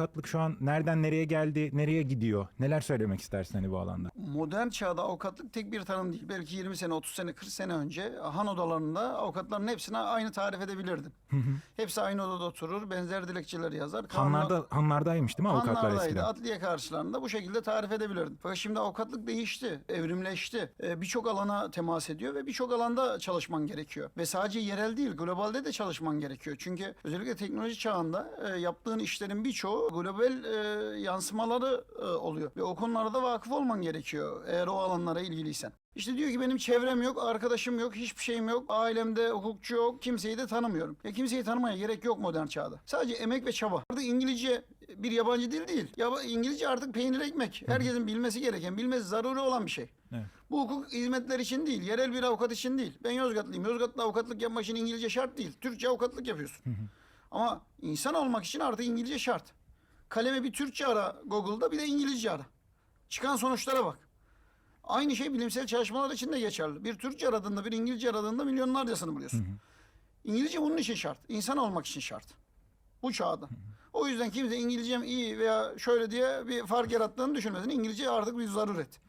avukatlık şu an nereden nereye geldi, nereye gidiyor? Neler söylemek istersin hani bu alanda? Modern çağda avukatlık tek bir tanım değil. Belki 20 sene, 30 sene, 40 sene önce han odalarında avukatların hepsine aynı tarif edebilirdin. Hepsi aynı odada oturur, benzer dilekçeler yazar. Kanunlar- Hanlarda, hanlardaymış değil mi avukatlar Hanlardaydı. eskiden? Adliye karşılarında bu şekilde tarif edebilirdim. Fakat şimdi avukatlık değişti, evrimleşti. Ee, birçok alana temas ediyor ve birçok alanda çalışman gerekiyor. Ve sadece yerel değil, globalde de çalışman gerekiyor. Çünkü özellikle teknoloji çağında e, yaptığın işlerin birçoğu global e, yansımaları e, oluyor. Ve o konulara da vakıf olman gerekiyor eğer o alanlara ilgiliysen. İşte diyor ki benim çevrem yok, arkadaşım yok, hiçbir şeyim yok, ailemde hukukçu yok, kimseyi de tanımıyorum. Ya kimseyi tanımaya gerek yok modern çağda. Sadece emek ve çaba. Artık İngilizce bir yabancı dil değil. Ya İngilizce artık peynir ekmek. Herkesin bilmesi gereken, bilmesi zaruri olan bir şey. Evet. Bu hukuk hizmetler için değil, yerel bir avukat için değil. Ben Yozgatlıyım. Yozgat'ta avukatlık yapmak için İngilizce şart değil. Türkçe avukatlık yapıyorsun. Ama insan olmak için artık İngilizce şart. Kaleme bir Türkçe ara Google'da bir de İngilizce ara. Çıkan sonuçlara bak. Aynı şey bilimsel çalışmalar için de geçerli. Bir Türkçe aradığında, bir İngilizce aradığında milyonlarcasını buluyorsun. İngilizce bunun için şart. İnsan olmak için şart. Bu çağda. O yüzden kimse İngilizcem iyi veya şöyle diye bir fark yarattığını düşünmesin. İngilizce artık bir zaruret.